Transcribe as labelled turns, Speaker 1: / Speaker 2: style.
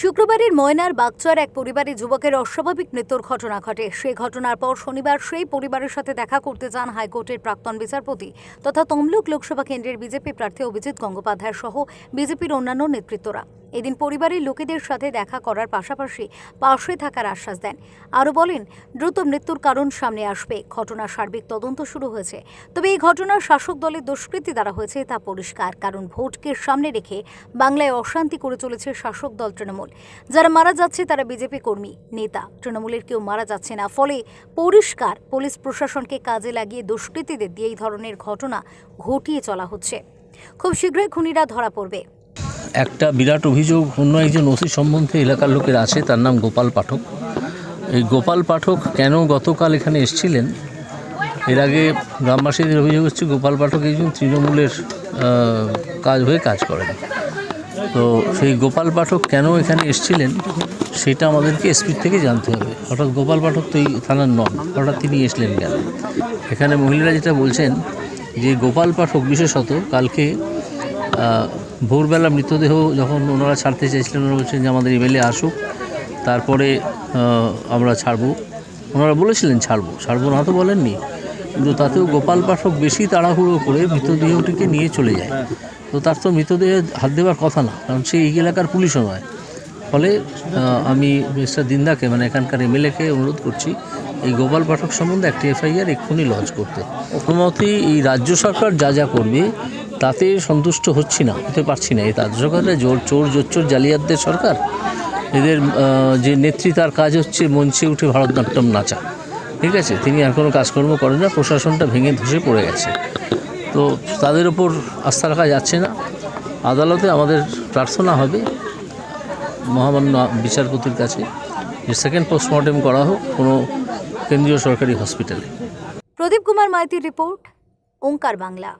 Speaker 1: শুক্রবারের ময়নার বাগচর এক পরিবারে যুবকের অস্বাভাবিক মৃত্যুর ঘটনা ঘটে। সেই ঘটনার পর শনিবার সেই পরিবারের সাথে দেখা করতে যান হাইকোর্টের প্রাক্তন বিচারপতি তথা তমলুক লোকসভা কেন্দ্রের বিজেপি প্রার্থী অভিজিৎ গঙ্গোপাধ্যায় সহ বিজেপির অন্যান্য নেতৃত্বরা। এদিন পরিবারের লোকেদের সাথে দেখা করার পাশাপাশি পাশে থাকার আশ্বাস দেন। আরও বলেন, দ্রুত মৃত্যুর কারণ সামনে আসবে। ঘটনার সার্বিক তদন্ত শুরু হয়েছে। তবে এই ঘটনার শাসক দলের দুষ্কৃতি দ্বারা হয়েছে তা পরিষ্কার, কারণ ভোটকে সামনে রেখে বাংলায় অশান্তি করে চলেছে শাসক দল তৃণমূল। যারা মারা যাচ্ছে তারা বিজেপি কর্মী, নেতা। তৃণমূলের কেউ মারা যাচ্ছে না, ফলে পরিষ্কার পুলিশ প্রশাসনকে কাজে লাগিয়ে দুষ্কৃতীদের দিয়ে এই ধরনের ঘটনা ঘটিয়ে চলা হচ্ছে। খুব শীঘ্রই খুনিরা ধরা পড়বে।
Speaker 2: একটা বিরাট অভিযোগ, অন্য একজন ওসি সম্বন্ধে এলাকার লোকের আছে, তার নাম গোপাল পাঠক। এই গোপাল পাঠক কেন গতকাল এখানে এসছিলেন? এর আগে গ্রামবাসীদের অভিযোগ হচ্ছে গোপাল পাঠক একজন তৃণমূলের কাজ হয়ে কাজ করেন। তো সেই গোপাল পাঠক কেন এখানে এসছিলেন, সেটা আমাদেরকে এসপির থেকে জানতে হবে। হঠাৎ গোপাল পাঠক তো এই থানার নন, হঠাৎ তিনি এসলেন কেন? এখানে মহিলারা যেটা বলছেন যে গোপাল পাঠক বিশেষত কালকে ভোরবেলা মৃতদেহ যখন ওনারা ছাড়তে চাইছিলেন ওনারা বলছেন যে আমাদের এমএলএ আসুক, তারপরে আমরা ছাড়বো। ওনারা বলেছিলেন ছাড়বো ছাড়বো না তো বলেননি। কিন্তু তাতেও গোপাল পাঠক বেশি তাড়াহুড়ো করে মৃতদেহটিকে নিয়ে চলে যায়। তো তার তো মৃতদেহে হাত দেওয়ার কথা না, কারণ সে এই এলাকার পুলিশও নয়। ফলে আমি মিস্টার দিন্দাকে মানে এখানকার এমএলএকে অনুরোধ করছি, এই গোপাল পাঠক সম্বন্ধে একটি এফআইআর এক্ষুনি লঞ্চ করতে। কোনোমতেই এই রাজ্য সরকার যা যা করবে তাতে সন্তুষ্ট হচ্ছি না, হতে পারছি না। এই রাজ্য সরকারের জোর, চোর, জোচ্চোর, জালিয়াতদের সরকার, এদের যে নেত্রী, তার কাজ হচ্ছে মঞ্চে উঠে ভারতনাট্যম নাচা। ঠিক আছে? তিনি আর কোনো কাজকর্ম করেন না, প্রশাসনটা ভেঙে ধসে পড়ে গেছে। তো তাদের ওপর আস্থা রাখা যাচ্ছে না। আদালতে আমাদের প্রার্থনা হবে মহামান্য বিচারপতির কাছে যে সেকেন্ড পোস্টমর্টেম করা হোক কোনো কেন্দ্রীয় সরকারি হসপিটালে
Speaker 1: প্রদীপ কুমার মাইতির রিপোর্ট, ওঙ্কার বাংলা।